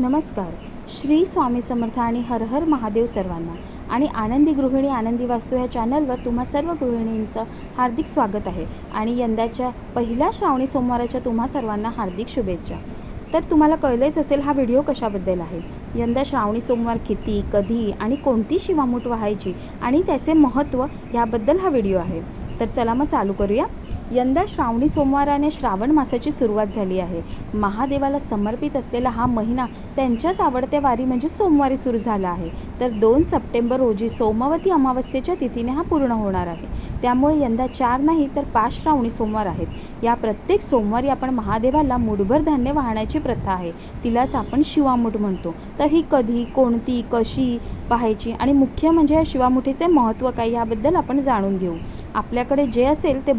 नमस्कार. श्री स्वामी समर्थ आणि हर हर महादेव सर्वांना आणि आनंदी गृहिणी आनंदी वास्तू ह्या चॅनलवर तुम्हा सर्व गृहिणींचं हार्दिक स्वागत आहे आणि यंदाच्या पहिल्या श्रावणी सोमवाराच्या तुम्हा सर्वांना हार्दिक शुभेच्छा. तर तुम्हाला कळलेच असेल हा व्हिडिओ कशाबद्दल आहे. यंदा श्रावणी सोमवार किती कधी आणि कोणती शिवामूठ व्हायची आणि त्याचे महत्त्व याबद्दल हा व्हिडिओ आहे. तर चला मग चालू करूया. यंदा श्रावणी सोमवाराने श्रावण मासाची सुरुवात झाली आहे. महादेवाला समर्पित असलेला हा महिना त्यांच्याच आवडत्या वारी म्हणजे सोमवारी सुरू झाला आहे. तर दोन सप्टेंबर रोजी सोमवती अमावस्येच्या तिथीने हा पूर्ण होणार आहे. त्यामुळे यंदा चार नाही तर पाच श्रावणी सोमवार आहेत. या प्रत्येक सोमवारी आपण महादेवाला मुठभर धान्य वाहण्याची प्रथा आहे. तिलाच आपण शिवामूठ म्हणतो. तर ही कधी कोणती कशी पाहायची आणि मुख्य म्हणजे या शिवामुठीचे महत्त्व काय याबद्दल आपण जाणून घेऊ. आपल्याकडे जे असेल ते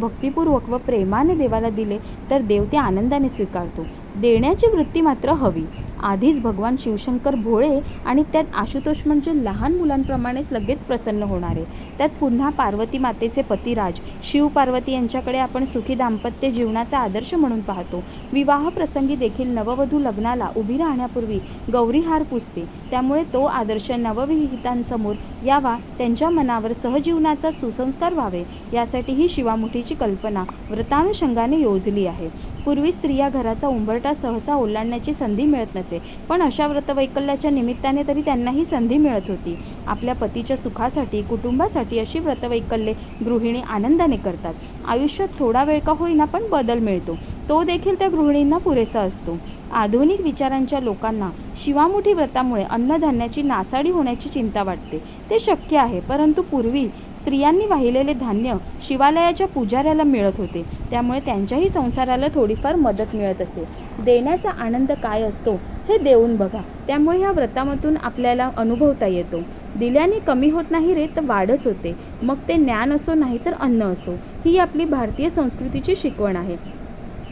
पूर्वक व प्रेमाने देवाला दिले तर देव ते आनंदाने स्वीकारतो. देण्याची वृत्ती मात्र हवी. आधीच भगवान शिवशंकर भोळे आणि त्यात आशुतोष म्हणजे लहान मुलांप्रमाणेच लगेच प्रसन्न होणारे. त्यात पुन्हा पार्वती मातेचे पतिराज शिव पार्वती यांच्याकडे आपण सुखी दाम्पत्य जीवनाचा आदर्श म्हणून पाहतो. विवाह प्रसंगी देखील नववधू लग्नाला उभी राहण्यापूर्वी गौरीहार पुजते त्यामुळे तो आदर्श नवविहितांसमोर यावा त्यांच्या मनावर सहजीवनाचा सुसंस्कार व्हावे यासाठी ही शिवामुठीची कल्पना व्रतानुषंगाने योजली आहे. पूर्वी स्त्रिया घराचा उंबरटा सहसा ओलांडण्याची संधी मिळत नसे. पण अशा व्रतवैकल्याच्या निमित्ताने तरी त्यांना ही संधी मिळत होती. आपल्या पतीच्या सुखासाठी कुटुंबासाठी अशी व्रतवैकल्ये गृहिणी आनंदाने करतात. आयुष्यात थोडा वेळ का होईना पण बदल मिळतो. तो देखील त्या गृहिणींना पुरेसा असतो. आधुनिक विचारांच्या लोकांना शिवामुठी व्रतामुळे अन्नधान्याची नासाडी होण्याची चिंता वाटते. ते शक्य आहे परंतु पूर्वी स्त्रियांनी वाहिलेले धान्य शिवालयाच्या पुजाऱ्याला मिळत होते. त्यामुळे त्यांच्याही संसाराला थोडीफार मदत मिळत असे. देण्याचा आनंद काय असतो हे देऊन बघा. त्यामुळे ह्या व्रतामधून आपल्याला अनुभवता येतो. दिल्याने कमी होत नाही रे तर वाढच होते. मग ते ज्ञान असो नाही तर अन्न असो. ही आपली भारतीय संस्कृतीची शिकवण आहे.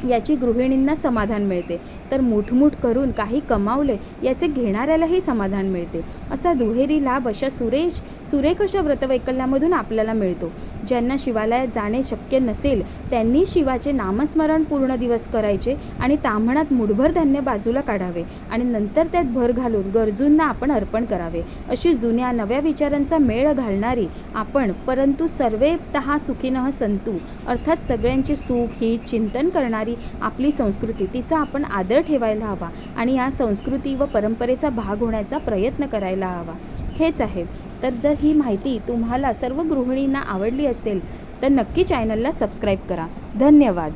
याची गृहिणींना समाधान मिळते. तर मुठमुठ करून काही कमावले याचे घेणाऱ्यालाही समाधान मिळते. असा दुहेरी लाभ अशा सुरेश सुरेख अशा व्रतवैकल्यामधून आपल्याला मिळतो. ज्यांना शिवालयात जाणे शक्य नसेल त्यांनी शिवाचे नामस्मरण पूर्ण दिवस करायचे आणि ताम्हणात मुठभर धान्य बाजूला काढावे आणि नंतर त्यात भर घालून गरजूंना आपण अर्पण करावे. अशी जुन्या नव्या विचारांचा मेळ घालणारी आपण परंतु सर्वे तहा सुखीनः संतू अर्थात सगळ्यांचे सुख ही चिंतन करणारी आपली संस्कृती तिचा आपण आदर ठेवायला हवा आणि या संस्कृती व परंपरेचा भाग होण्याचा प्रयत्न करायला हवा. हेच आहे. तर जर ही माहिती तुम्हाला सर्व गृहिणींना आवडली असेल तर नक्की चॅनलला सबस्क्राईब करा. धन्यवाद.